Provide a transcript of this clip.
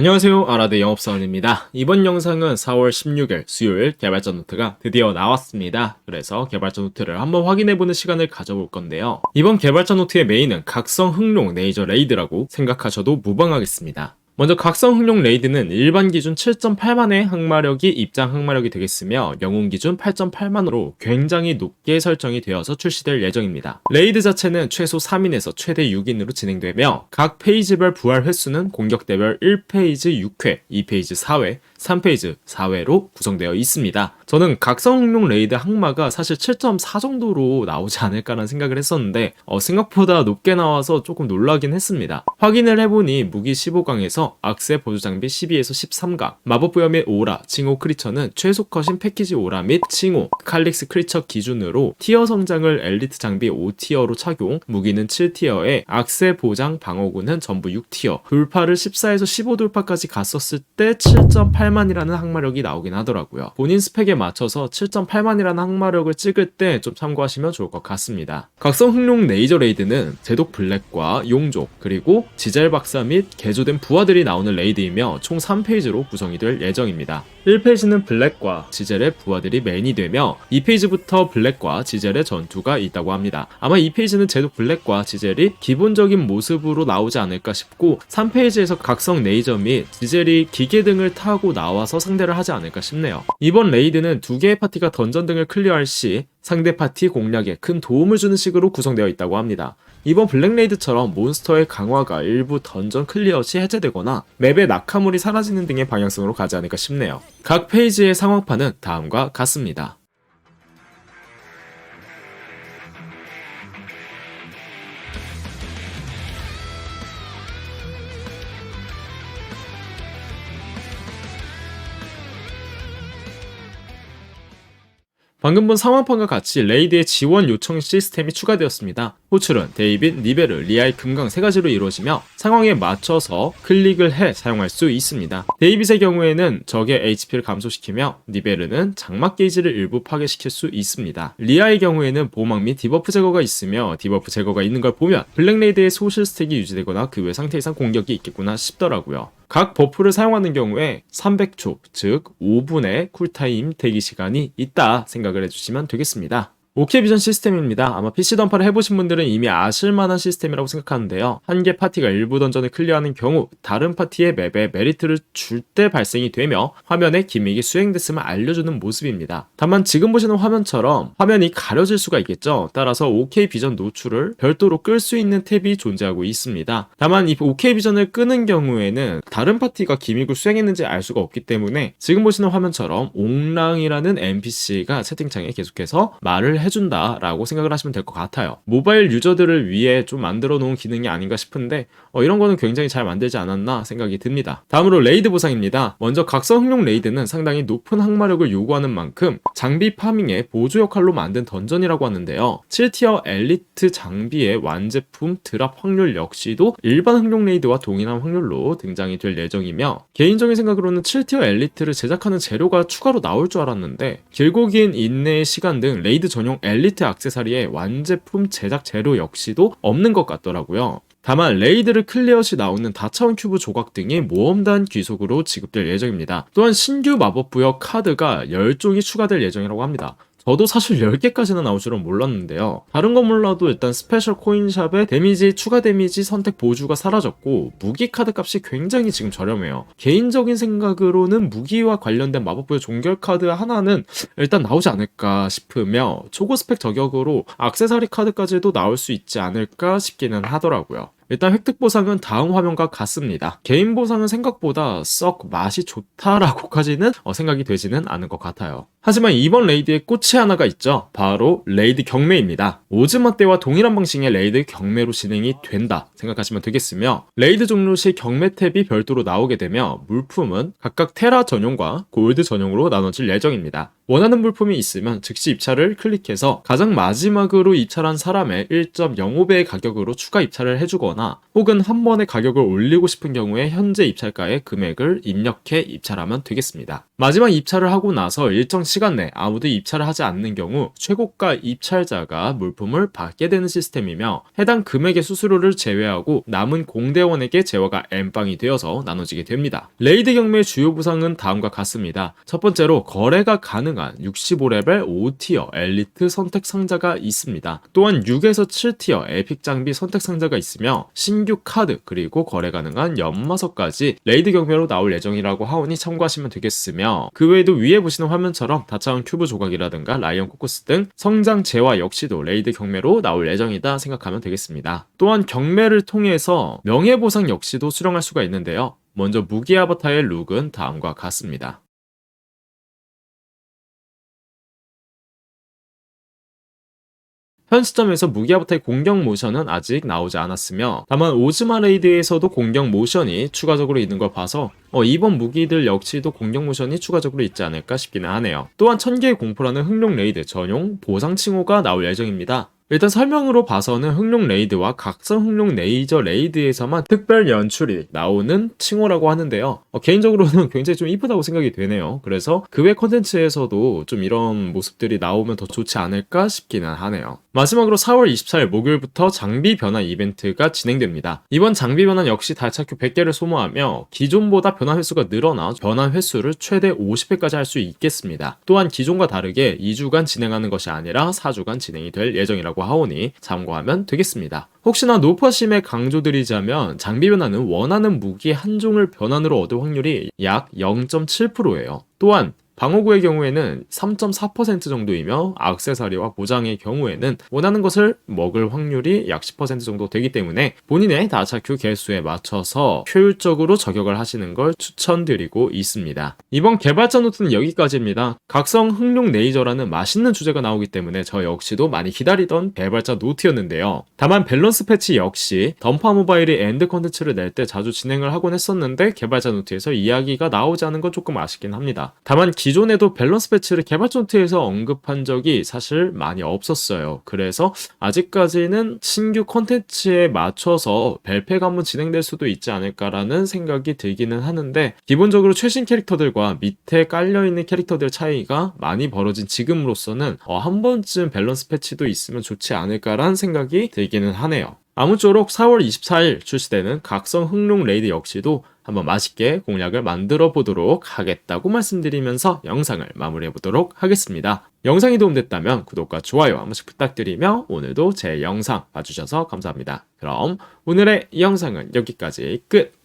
안녕하세요. 아라드 영업사원입니다. 이번 영상은 4월 16일 수요일 개발자 노트가 드디어 나왔습니다. 그래서 개발자 노트를 한번 확인해보는 시간을 가져볼 건데요. 이번 개발자 노트의 메인은 각성 흥룡 레이저 레이드라고 생각하셔도 무방하겠습니다 먼저 각성 흥룡 레이드는 일반 기준 7.8만의 항마력이 입장 항마력이 되겠으며 영웅 기준 8.8만으로 굉장히 높게 설정이 되어서 출시될 예정입니다. 레이드 자체는 최소 3인에서 최대 6인으로 진행되며 각 페이지별 부활 횟수는 공격대별 1페이지 6회, 2페이지 4회, 3페이지 4회로 구성되어 있습니다. 저는 각성흥룡 레이드 항마가 사실 7.4 정도로 나오지 않을까라는 생각을 했었는데 어, 생각보다 높게 나와서 조금 놀라긴 했습니다. 확인을 해보니 무기 15강에서 악세 보조 장비 12에서 13강, 마법 부여 및 오라, 칭호 크리처는 최소 컷인 패키지 오라 및 칭호, 칼릭스 크리처 기준으로 티어 성장을 엘리트 장비 5티어로 착용, 무기는 7티어에 악세 보장 방어구는 전부 6티어, 돌파를 14에서 15 돌파까지 갔었을 때 7.8 만이라는 항마력이 나오긴 하더라고요. 본인 스펙에 맞춰서 7.8만이라는 항마력을 찍을 때 좀 참고하시면 좋을 것 같습니다. 각성 흥룡 레이저 레이드는 제독 블랙과 용족 그리고 지젤 박사 및 개조된 부하들이 나오는 레이드이며 총 3페이지로 구성이 될 예정입니다. 1페이지는 블랙과 지젤의 부하들이 메인이 되며 2페이지부터 블랙과 지젤의 전투가 있다고 합니다. 아마 2페이지는 제독 블랙과 지젤이 기본적인 모습으로 나오지 않을까 싶고 3페이지에서 각성 레이저 및 지젤이 기계 등을 타고 나와서 상대를 하지 않을까 싶네요. 이번 레이드는 두 개의 파티가 던전 등을 클리어할 시 상대 파티 공략에 큰 도움을 주는 식으로 구성되어 있다고 합니다. 이번 블랙레이드처럼 몬스터의 강화가 일부 던전 클리어 시 해제되거나 맵의 낙하물이 사라지는 등의 방향성으로 가지 않을까 싶네요. 각 페이지의 상황판은 다음과 같습니다. 방금 본 상황판과 같이 레이드의 지원 요청 시스템이 추가되었습니다. 호출은 데이빗, 니베르, 리아의 금강 세 가지로 이루어지며 상황에 맞춰서 클릭을 해 사용할 수 있습니다. 데이빗의 경우에는 적의 HP를 감소시키며 니베르는 장막 게이지를 일부 파괴시킬 수 있습니다. 리아의 경우에는 보막 및 디버프 제거가 있으며 디버프 제거가 있는 걸 보면 블랙레이드의 소실 스택이 유지되거나 그 외 상태 이상 공격이 있겠구나 싶더라고요. 각 버프를 사용하는 경우에 300초, 즉 5분의 쿨타임 대기 시간이 있다 생각을 해주시면 되겠습니다. 오케이 비전 시스템입니다. 아마 PC 던파를 해보신 분들은 이미 아실만한 시스템이라고 생각하는데요. 한 개 파티가 일부 던전을 클리어하는 경우 다른 파티의 맵에 메리트를 줄 때 발생이 되며 화면에 기믹이 수행됐음을 알려주는 모습입니다. 다만 지금 보시는 화면처럼 화면이 가려질 수가 있겠죠. 따라서 OK 비전 노출을 별도로 끌 수 있는 탭이 존재하고 있습니다. 다만 이 OK 비전을 끄는 경우에는 다른 파티가 기믹을 수행했는지 알 수가 없기 때문에 지금 보시는 화면처럼 옹랑이라는 NPC가 채팅창에 계속해서 말을 해준다라고 생각을 하시면 될 것 같아요. 모바일 유저들을 위해 좀 만들어 놓은 기능이 아닌가 싶은데 어, 이런 거는 굉장히 잘 만들지 않았나 생각이 듭니다. 다음으로 레이드 보상입니다. 먼저 각성 흥룡 레이드는 상당히 높은 항마력을 요구하는 만큼 장비 파밍의 보조 역할로 만든 던전이라고 하는데요. 7티어 엘리트 장비의 완제품 드랍 확률 역시도 일반 흥룡 레이드와 동일한 확률로 등장이 될 예정이며 개인적인 생각으로는 7티어 엘리트를 제작하는 재료가 추가로 나올 줄 알았는데 길고 긴 인내의 시간 등 레이드 전용 엘리트 액세서리의 완제품 제작 재료 역시도 없는 것 같더라고요. 다만 레이드를 클리어 시 나오는 다차원 큐브 조각 등이 모험단 귀속으로 지급될 예정입니다. 또한 신규 마법 부여 카드가 10종이 추가될 예정이라고 합니다. 저도 사실 10개까지는 나올 줄은 몰랐는데요. 다른 건 몰라도 일단 스페셜 코인샵에 데미지, 추가 데미지 선택 보조가 사라졌고 무기 카드 값이 굉장히 지금 저렴해요. 개인적인 생각으로는 무기와 관련된 마법부의 종결 카드 하나는 일단 나오지 않을까 싶으며 초고 스펙 저격으로 악세사리 카드까지도 나올 수 있지 않을까 싶기는 하더라고요. 일단 획득 보상은 다음 화면과 같습니다. 개인 보상은 생각보다 썩 맛이 좋다라고까지는 어, 생각이 되지는 않은 것 같아요. 하지만 이번 레이드에 꽃이 하나가 있죠. 바로 레이드 경매입니다. 오즈마 때와 동일한 방식의 레이드 경매로 진행이 된다 생각하시면 되겠으며 레이드 종료 시 경매 탭이 별도로 나오게 되며 물품은 각각 테라 전용과 골드 전용으로 나눠질 예정입니다. 원하는 물품이 있으면 즉시 입찰을 클릭해서 가장 마지막으로 입찰한 사람의 1.05배의 가격으로 추가 입찰을 해주거나 혹은 한 번에 가격을 올리고 싶은 경우에 현재 입찰가의 금액을 입력해 입찰하면 되겠습니다. 마지막 입찰을 하고 나서 일정 시간 내 아무도 입찰을 하지 않는 경우 최고가 입찰자가 물품을 받게 되는 시스템이며 해당 금액의 수수료를 제외하고 남은 공대원에게 제화가 N빵이 되어서 나눠지게 됩니다. 레이드 경매의 주요 부상은 다음과 같습니다. 첫 번째로 거래가 가능한 65레벨 5티어 엘리트 선택 상자가 있습니다. 또한 6에서 7티어 에픽 장비 선택 상자가 있으며 신규 카드 그리고 거래 가능한 연마석까지 레이드 경매로 나올 예정이라고 하오니 참고하시면 되겠으며 그 외에도 위에 보시는 화면처럼 다차원 큐브 조각이라든가 라이언 코코스 등 성장 재화 역시도 레이드 경매로 나올 예정이다 생각하면 되겠습니다. 또한 경매를 통해서 명예보상 역시도 수령할 수가 있는데요. 먼저 무기 아바타의 룩은 다음과 같습니다. 현 시점에서 무기아부타의 공격 모션은 아직 나오지 않았으며 다만 오즈마 레이드에서도 공격 모션이 추가적으로 있는 걸 봐서 어, 이번 무기들 역시도 공격 모션이 추가적으로 있지 않을까 싶기는 하네요. 또한 천개의 공포라는 흥룡 레이드 전용 보상 칭호가 나올 예정입니다. 일단 설명으로 봐서는 흥룡 레이드와 각성 흥룡 레이저 레이드에서만 특별 연출이 나오는 칭호라고 하는데요. 어, 개인적으로는 굉장히 좀 이쁘다고 생각이 되네요. 그래서 그 외 컨텐츠에서도 좀 이런 모습들이 나오면 더 좋지 않을까 싶기는 하네요. 마지막으로 4월 24일 목요일부터 장비 변화 이벤트가 진행됩니다. 이번 장비 변화 역시 달차큐 100개를 소모하며 기존보다 변화 횟수가 늘어나 변화 횟수를 최대 50회까지 할 수 있겠습니다. 또한 기존과 다르게 2주간 진행하는 것이 아니라 4주간 진행이 될 예정이라고 하오니 참고하면 되겠습니다. 혹시나 노파심에 강조드리자면 장비 변화는 원하는 무기 한 종을 변환으로 얻을 확률이 약 0.7%예요. 또한 방어구의 경우에는 3.4% 정도이며 악세사리와 보장의 경우에는 원하는 것을 먹을 확률이 약 10% 정도 되기 때문에 본인의 다차큐 개수에 맞춰서 효율적으로 저격을 하시는 걸 추천드리고 있습니다. 이번 개발자 노트는 여기까지입니다. 각성 흥룡 레이저라는 맛있는 주제가 나오기 때문에 저 역시도 많이 기다리던 개발자 노트였는데요. 다만 밸런스 패치 역시 던파 모바일이 엔드 컨텐츠를 낼 때 자주 진행을 하곤 했었는데 개발자 노트에서 이야기가 나오지 않은 건 조금 아쉽긴 합니다. 다만 기 존에도 밸런스 패치를 개발자 노트에서 언급한 적이 사실 많이 없었어요. 그래서 아직까지는 신규 컨텐츠에 맞춰서 벨페가 한번 진행될 수도 있지 않을까라는 생각이 들기는 하는데 기본적으로 최신 캐릭터들과 밑에 깔려있는 캐릭터들 차이가 많이 벌어진 지금으로서는 어, 한 번쯤 밸런스 패치도 있으면 좋지 않을까라는 생각이 들기는 하네요. 아무쪼록 4월 24일 출시되는 각성 흥룡 레이드 역시도 한번 맛있게 공략을 만들어 보도록 하겠다고 말씀드리면서 영상을 마무리해 보도록 하겠습니다. 영상이 도움됐다면 구독과 좋아요 한 번씩 부탁드리며 오늘도 제 영상 봐주셔서 감사합니다. 그럼 오늘의 영상은 여기까지 끝!